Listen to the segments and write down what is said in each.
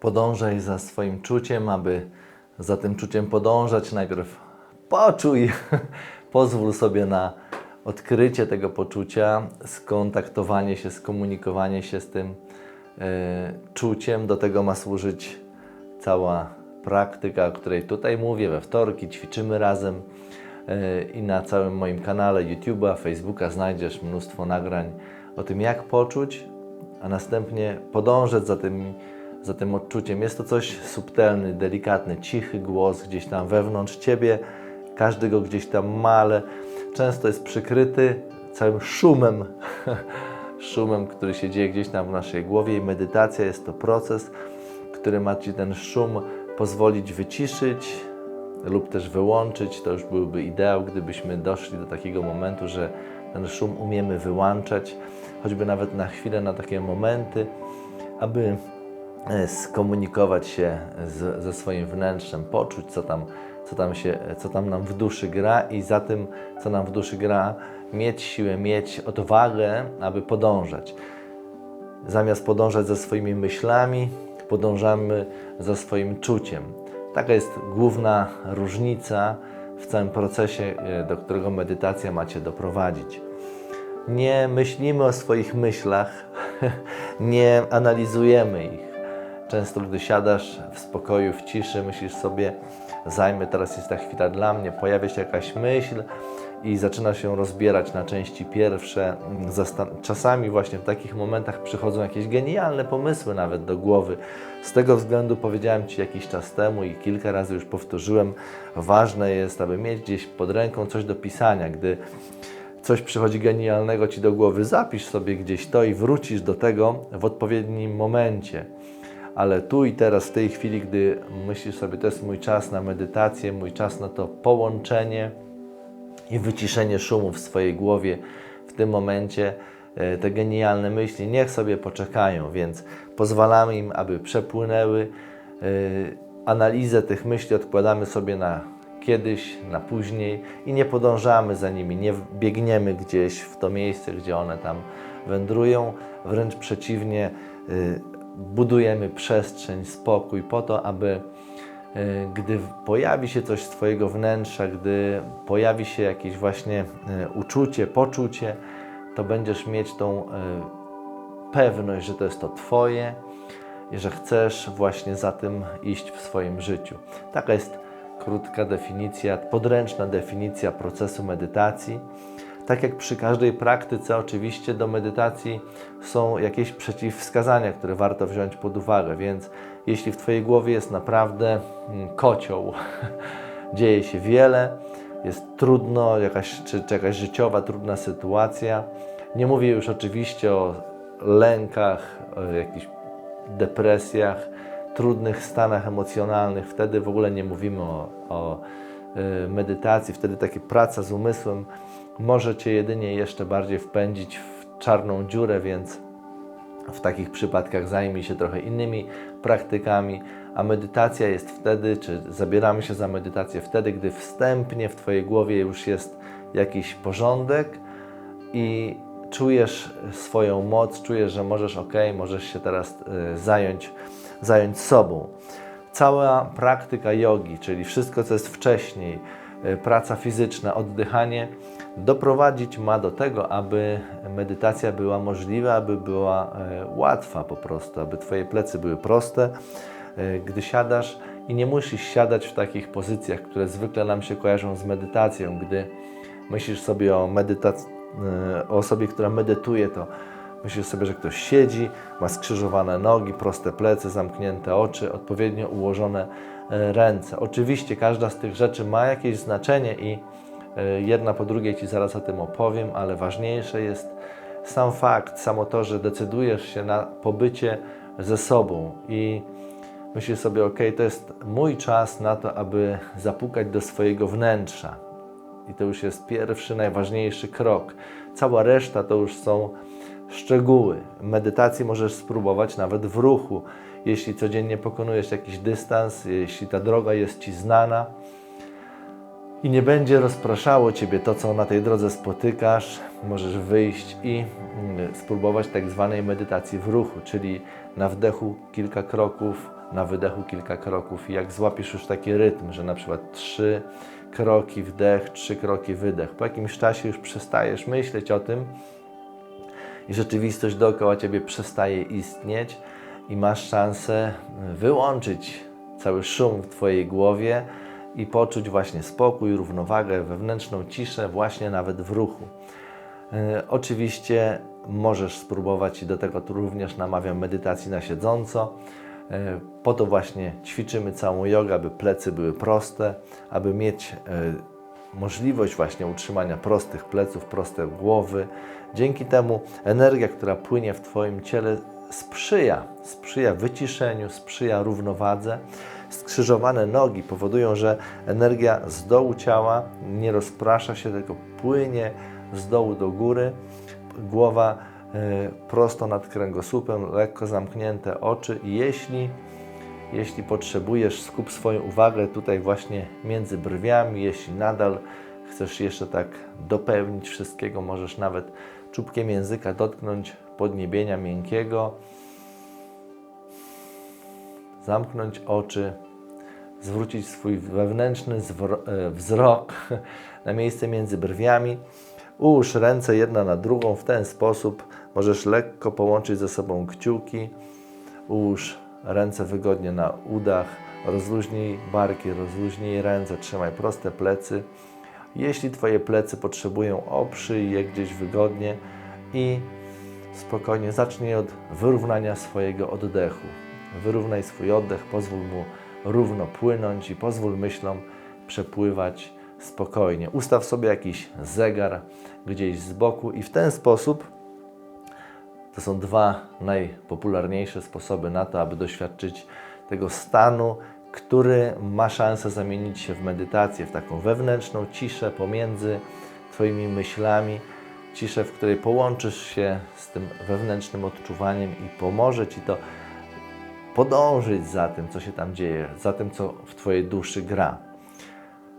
podążaj za swoim czuciem, aby za tym czuciem podążać. Najpierw poczuj, pozwól sobie na odkrycie tego poczucia, skontaktowanie się, skomunikowanie się z tym e, czuciem. Do tego ma służyć cała praktyka, o której tutaj mówię. We wtorki ćwiczymy razem e, i na całym moim kanale YouTube'a, Facebooka znajdziesz mnóstwo nagrań o tym, jak poczuć, a następnie podążać za tym, za tym odczuciem. Jest to coś subtelny, delikatny, cichy głos gdzieś tam wewnątrz Ciebie. Każdy go gdzieś tam ma, ale często jest przykryty całym szumem, szumem, który się dzieje gdzieś tam w naszej głowie i medytacja jest to proces, który ma Ci ten szum pozwolić wyciszyć lub też wyłączyć. To już byłby ideał, gdybyśmy doszli do takiego momentu, że ten szum umiemy wyłączać, choćby nawet na chwilę, na takie momenty, aby skomunikować się z, ze swoim wnętrzem, poczuć, co tam, co, tam się, co tam nam w duszy gra i za tym, co nam w duszy gra, mieć siłę, mieć odwagę, aby podążać. Zamiast podążać za swoimi myślami, podążamy za swoim czuciem. Taka jest główna różnica w całym procesie, e, do którego medytacja macie doprowadzić. Nie myślimy o swoich myślach, nie analizujemy ich. Często, gdy siadasz w spokoju, w ciszy, myślisz sobie, zajmę, teraz jest ta chwila dla mnie, pojawia się jakaś myśl i zaczyna się rozbierać na części pierwsze. Czasami właśnie w takich momentach przychodzą jakieś genialne pomysły nawet do głowy. Z tego względu powiedziałem Ci jakiś czas temu i kilka razy już powtórzyłem, ważne jest, aby mieć gdzieś pod ręką coś do pisania, gdy coś przychodzi genialnego Ci do głowy, zapisz sobie gdzieś to i wrócisz do tego w odpowiednim momencie. Ale tu i teraz, w tej chwili, gdy myślisz sobie, to jest mój czas na medytację, mój czas na to połączenie i wyciszenie szumu w swojej głowie, w tym momencie e, te genialne myśli niech sobie poczekają, więc pozwalamy im, aby przepłynęły. E, Analizę tych myśli odkładamy sobie na kiedyś, na później i nie podążamy za nimi, nie biegniemy gdzieś w to miejsce, gdzie one tam wędrują, wręcz przeciwnie, y, budujemy przestrzeń, spokój po to, aby y, gdy pojawi się coś z Twojego wnętrza, gdy pojawi się jakieś właśnie y, uczucie, poczucie, to będziesz mieć tą pewność, że to jest to Twoje i że chcesz właśnie za tym iść w swoim życiu. Taka jest krótka definicja, podręczna definicja procesu medytacji. Tak jak przy każdej praktyce, oczywiście do medytacji są jakieś przeciwwskazania, które warto wziąć pod uwagę, więc jeśli w Twojej głowie jest naprawdę mm, kocioł, dzieje się wiele, jest trudno, jakaś, czy, czy jakaś życiowa, trudna sytuacja, nie mówię już oczywiście o lękach, o jakichś depresjach, trudnych stanach emocjonalnych. Wtedy w ogóle nie mówimy o, o y, medytacji, wtedy taka praca z umysłem może Cię jedynie jeszcze bardziej wpędzić w czarną dziurę, więc w takich przypadkach zajmij się trochę innymi praktykami, a medytacja jest wtedy, czy zabieramy się za medytację wtedy, gdy wstępnie w Twojej głowie już jest jakiś porządek i czujesz swoją moc, czujesz, że możesz, ok, możesz się teraz y, zająć, zająć sobą. Cała praktyka jogi, czyli wszystko, co jest wcześniej, y, praca fizyczna, oddychanie, doprowadzić ma do tego, aby medytacja była możliwa, aby była y, łatwa po prostu, aby Twoje plecy były proste, y, gdy siadasz i nie musisz siadać w takich pozycjach, które zwykle nam się kojarzą z medytacją, gdy myślisz sobie o medytacji, o osobie, która medytuje, to myślisz sobie, że ktoś siedzi, ma skrzyżowane nogi, proste plecy, zamknięte oczy, odpowiednio ułożone e, ręce. Oczywiście każda z tych rzeczy ma jakieś znaczenie i e, jedna po drugiej Ci zaraz o tym opowiem, ale ważniejsze jest sam fakt, samo to, że decydujesz się na pobycie ze sobą i myślisz sobie, ok, to jest mój czas na to, aby zapukać do swojego wnętrza. I to już jest pierwszy, najważniejszy krok. Cała reszta to już są szczegóły. Medytacji możesz spróbować nawet w ruchu. Jeśli codziennie pokonujesz jakiś dystans, jeśli ta droga jest Ci znana, i nie będzie rozpraszało Ciebie to, co na tej drodze spotykasz, możesz wyjść i mm, spróbować tak zwanej medytacji w ruchu, czyli na wdechu kilka kroków, na wydechu kilka kroków. I jak złapiesz już taki rytm, że na przykład trzy kroki wdech, trzy kroki wydech, po jakimś czasie już przestajesz myśleć o tym i rzeczywistość dookoła Ciebie przestaje istnieć i masz szansę wyłączyć cały szum w Twojej głowie, i poczuć właśnie spokój, równowagę, wewnętrzną ciszę, właśnie nawet w ruchu. E, oczywiście możesz spróbować i do tego tu również namawiam medytacji na siedząco. E, po to właśnie ćwiczymy całą jogę, aby plecy były proste, aby mieć e, możliwość właśnie utrzymania prostych pleców, proste głowy. Dzięki temu energia, która płynie w Twoim ciele sprzyja, sprzyja wyciszeniu, sprzyja równowadze skrzyżowane nogi powodują, że energia z dołu ciała nie rozprasza się, tylko płynie z dołu do góry. Głowa y, prosto nad kręgosłupem, lekko zamknięte oczy. Jeśli, jeśli potrzebujesz, skup swoją uwagę tutaj właśnie między brwiami, jeśli nadal chcesz jeszcze tak dopełnić wszystkiego, możesz nawet czubkiem języka dotknąć podniebienia miękkiego, zamknąć oczy, zwrócić swój wewnętrzny e, wzrok na miejsce między brwiami. Ułóż ręce jedna na drugą w ten sposób. Możesz lekko połączyć ze sobą kciuki. Ułóż ręce wygodnie na udach. Rozluźnij barki, rozluźnij ręce, trzymaj proste plecy. Jeśli Twoje plecy potrzebują, oprzyj je gdzieś wygodnie i spokojnie zacznij od wyrównania swojego oddechu. Wyrównaj swój oddech, pozwól mu równo płynąć i pozwól myślom przepływać spokojnie. Ustaw sobie jakiś zegar gdzieś z boku i w ten sposób to są dwa najpopularniejsze sposoby na to, aby doświadczyć tego stanu, który ma szansę zamienić się w medytację, w taką wewnętrzną ciszę pomiędzy Twoimi myślami, ciszę, w której połączysz się z tym wewnętrznym odczuwaniem i pomoże Ci to podążyć za tym, co się tam dzieje, za tym, co w Twojej duszy gra.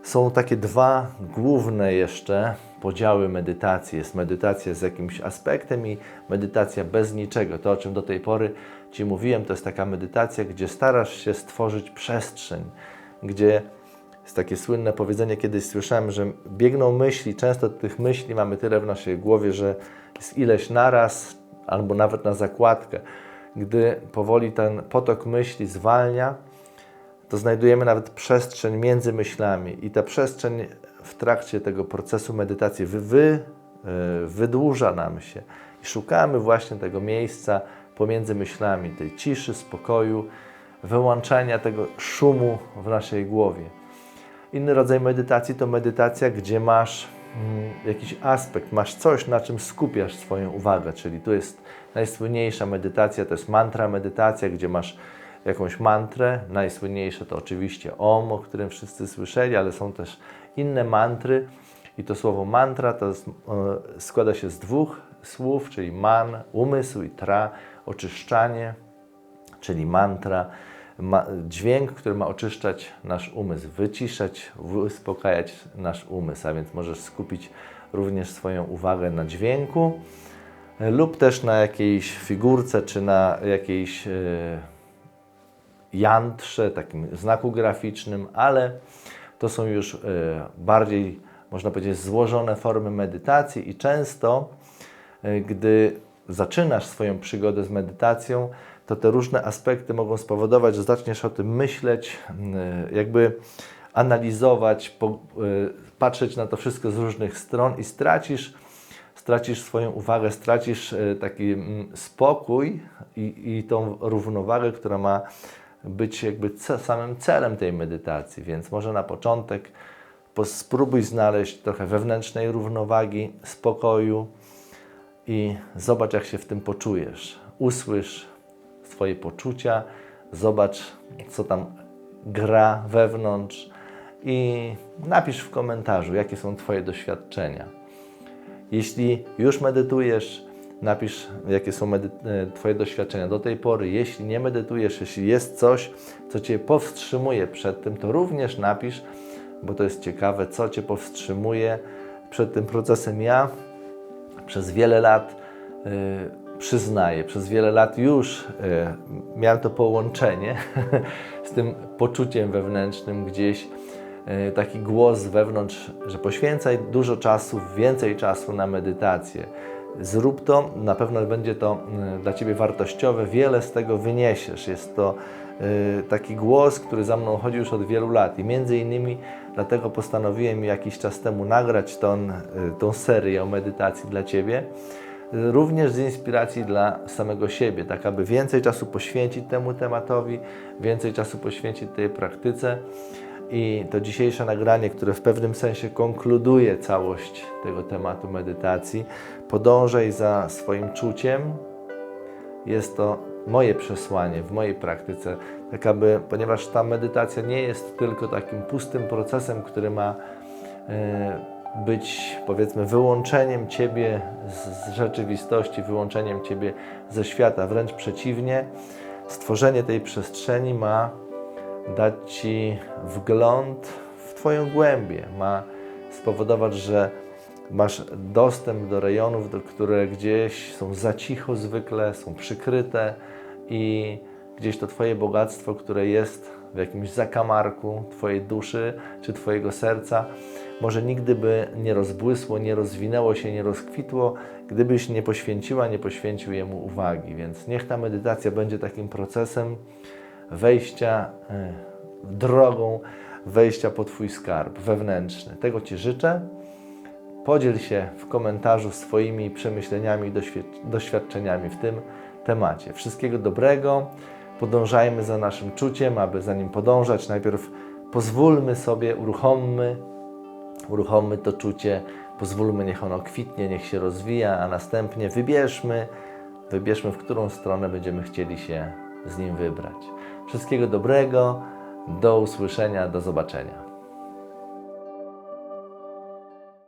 Są takie dwa główne jeszcze podziały medytacji. Jest medytacja z jakimś aspektem i medytacja bez niczego. To, o czym do tej pory Ci mówiłem, to jest taka medytacja, gdzie starasz się stworzyć przestrzeń, gdzie jest takie słynne powiedzenie, kiedyś słyszałem, że biegną myśli, często tych myśli mamy tyle w naszej głowie, że jest ileś naraz albo nawet na zakładkę gdy powoli ten potok myśli zwalnia, to znajdujemy nawet przestrzeń między myślami i ta przestrzeń w trakcie tego procesu medytacji wy, wy, e, wydłuża nam się i szukamy właśnie tego miejsca pomiędzy myślami, tej ciszy, spokoju, wyłączania tego szumu w naszej głowie. Inny rodzaj medytacji to medytacja, gdzie masz jakiś aspekt, masz coś, na czym skupiasz swoją uwagę, czyli tu jest Najsłynniejsza medytacja to jest mantra medytacja, gdzie masz jakąś mantrę. Najsłynniejsze to oczywiście OM, o którym wszyscy słyszeli, ale są też inne mantry. I to słowo mantra to e, składa się z dwóch słów, czyli man, umysł i tra, oczyszczanie, czyli mantra, ma, dźwięk, który ma oczyszczać nasz umysł, wyciszać, uspokajać nasz umysł, a więc możesz skupić również swoją uwagę na dźwięku lub też na jakiejś figurce, czy na jakiejś e, jantrze, takim znaku graficznym, ale to są już e, bardziej, można powiedzieć, złożone formy medytacji i często, e, gdy zaczynasz swoją przygodę z medytacją, to te różne aspekty mogą spowodować, że zaczniesz o tym myśleć, jakby analizować, patrzeć na to wszystko z różnych stron i stracisz stracisz swoją uwagę, stracisz e, taki mm, spokój i, i tą równowagę, która ma być jakby samym celem tej medytacji. Więc może na początek spróbuj znaleźć trochę wewnętrznej równowagi, spokoju i zobacz, jak się w tym poczujesz. Usłysz swoje poczucia, zobacz, co tam gra wewnątrz i napisz w komentarzu, jakie są Twoje doświadczenia. Jeśli już medytujesz, napisz, jakie są e, Twoje doświadczenia do tej pory. Jeśli nie medytujesz, jeśli jest coś, co Cię powstrzymuje przed tym, to również napisz, bo to jest ciekawe, co Cię powstrzymuje przed tym procesem. Ja przez wiele lat y, przyznaję, przez wiele lat już y, miałem to połączenie z tym poczuciem wewnętrznym gdzieś y, taki głos wewnątrz, że poświęcaj dużo czasu, więcej czasu na medytację. Zrób to, na pewno będzie to y, dla Ciebie wartościowe, wiele z tego wyniesiesz. Jest to taki głos, który za mną chodzi już od wielu lat i między innymi dlatego postanowiłem jakiś czas temu nagrać tą, tą serię o medytacji dla Ciebie, również z inspiracji dla samego siebie, tak aby więcej czasu poświęcić temu tematowi, więcej czasu poświęcić tej praktyce. I to dzisiejsze nagranie, które w pewnym sensie konkluduje całość tego tematu medytacji, podążaj za swoim czuciem, jest to moje przesłanie w mojej praktyce, tak aby, ponieważ ta medytacja nie jest tylko takim pustym procesem, który ma e, być powiedzmy wyłączeniem Ciebie z, rzeczywistości, wyłączeniem Ciebie ze świata, wręcz przeciwnie, stworzenie tej przestrzeni ma dać Ci wgląd w Twoją głębię, ma spowodować, że masz dostęp do rejonów, do, które gdzieś są za cicho zwykle, są przykryte i gdzieś to Twoje bogactwo, które jest w jakimś zakamarku Twojej duszy czy Twojego serca, może nigdy by nie rozbłysło, nie rozwinęło się, nie rozkwitło, gdybyś nie poświęciła, nie poświęcił jemu uwagi. Więc niech ta medytacja będzie takim procesem wejścia, e, drogą wejścia po Twój skarb wewnętrzny. Tego Ci życzę. Podziel się w komentarzu swoimi przemyśleniami doświadczeniami w tym temacie. Wszystkiego dobrego. Podążajmy za naszym czuciem, aby za nim podążać. Najpierw pozwólmy sobie, uruchommy, uruchommy to czucie, pozwólmy, niech ono kwitnie, niech się rozwija, a następnie wybierzmy, wybierzmy, w którą stronę będziemy chcieli się z nim wybrać. Wszystkiego dobrego, do usłyszenia, do zobaczenia.